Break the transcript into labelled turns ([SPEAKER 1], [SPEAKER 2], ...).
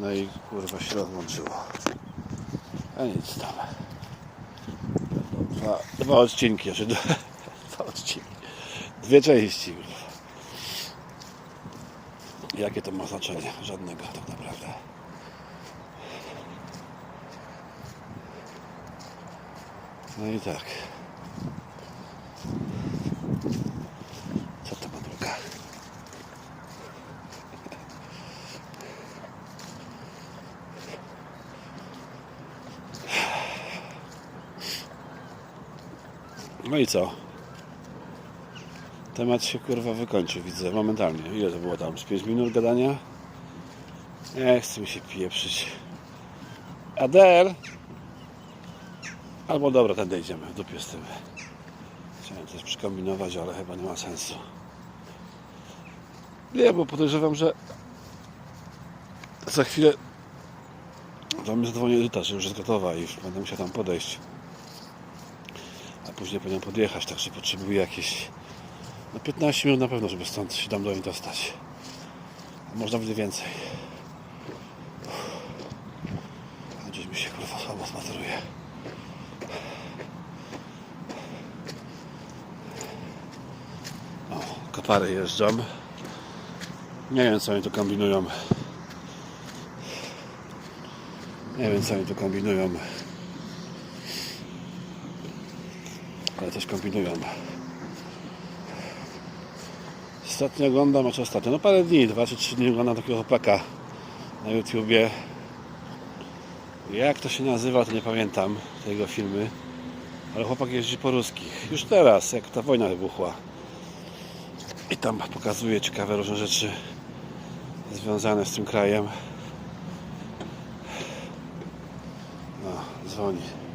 [SPEAKER 1] No i kurwa się rozłączyło. A nic tam. Dwa, dwa odcinki, znaczy dwa, dwa odcinki. Dwie części. kurwa. Jakie to ma znaczenie? Żadnego tak naprawdę. No i tak. Co to ma druga? No i co? Temat się kurwa wykończył, widzę momentalnie. Ile to było tam? Z 5 minut gadania? Nie chce mi się pieprzyć. Adel! Albo dobra, tędy idziemy, dupie z tym. Chciałem coś przykombinować, ale chyba nie ma sensu. Nie, bo podejrzewam, że za chwilę to mi zadzwoni Edyta, że już jest gotowa i już będę musiał tam podejść. Później będę podjechać, także potrzebuję jakieś no 15 minut na pewno, żeby stąd się tam do niej dostać. Można będzie więcej. A gdzieś mi się kurwa słabo spaceruje. O, jeżdżą. Nie wiem co oni tu kombinują. Nie wiem co oni tu kombinują. Ale coś kombinują. Ostatnio oglądam, znaczy ostatnio, no parę dni, dwa czy trzy dni oglądam takiego chłopaka na YouTubie. Jak to się nazywa, to nie pamiętam, te jego filmy. Ale chłopak jeździ po ruskich. Już teraz, jak ta wojna wybuchła. I tam pokazuje ciekawe różne rzeczy związane z tym krajem. No, dzwoni.